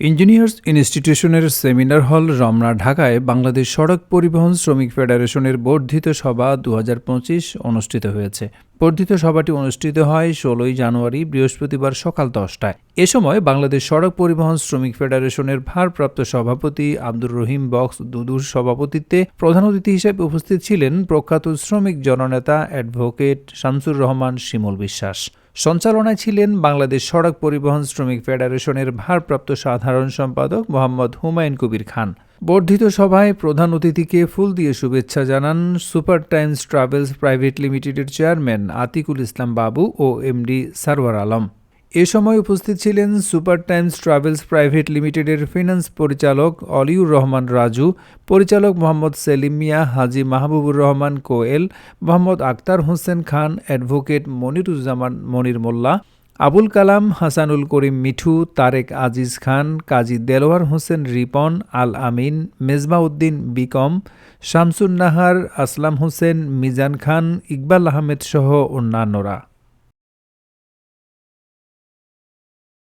Engineers ইনস্টিটিউশনের seminar hall Ramna, ঢাকায় বাংলাদেশ সড়ক পরিবহন শ্রমিক ফেডারেশনের বর্ধিত সভা দু হাজার পঁচিশ অনুষ্ঠিত হয়েছে। বর্ধিত সভাটি অনুষ্ঠিত হয় ষোলোই জানুয়ারি, বৃহস্পতিবার সকাল দশটায়। এ সময় বাংলাদেশ সড়ক পরিবহন শ্রমিক ফেডারেশনের ভারপ্রাপ্ত সভাপতি আব্দুর রহিম বক্স দুদুর সভাপতিত্বে প্রধান অতিথি হিসেবে উপস্থিত ছিলেন প্রখ্যাত শ্রমিক জননেতা অ্যাডভোকেট শামসুর রহমান শিমুল বিশ্বাস। সঞ্চালনায় ছিলেন বাংলাদেশ সড়ক পরিবহন শ্রমিক ফেডারেশনের ভারপ্রাপ্ত সাধারণ সম্পাদক মোহাম্মদ হুমায়ুন কবির খান। বর্ধিত সভায় প্রধান অতিথিকে ফুল দিয়ে শুভেচ্ছা জানান সুপার টাইমস ট্রাভেলস প্রাইভেট লিমিটেডের চেয়ারম্যান আতিকুল ইসলাম বাবু ও এমডি সারওয়ার আলম। এ সময় উপস্থিত ছিলেন সুপার টাইমস ট্রাভেলস প্রাইভেট লিমিটেডের ফিন্যান্স পরিচালক অলিউর রহমান রাজু, পরিচালক Mohammad Selim Mia, Haji Mahbubur Rahman Koel, Mohammad Akhtar Hossain Khan, advocate Moniruzzaman Monir Molla, Abul Kalam, Hasanul Karim Mithu, Tarek Aziz Khan, Kazi Delwar Hossain Ripon, Al Amin Mezbauddin B Com Shamsun Nahar Aslam Hossain, Mizan Khan, Iqbal Ahmed সহ অন্যান্যরা।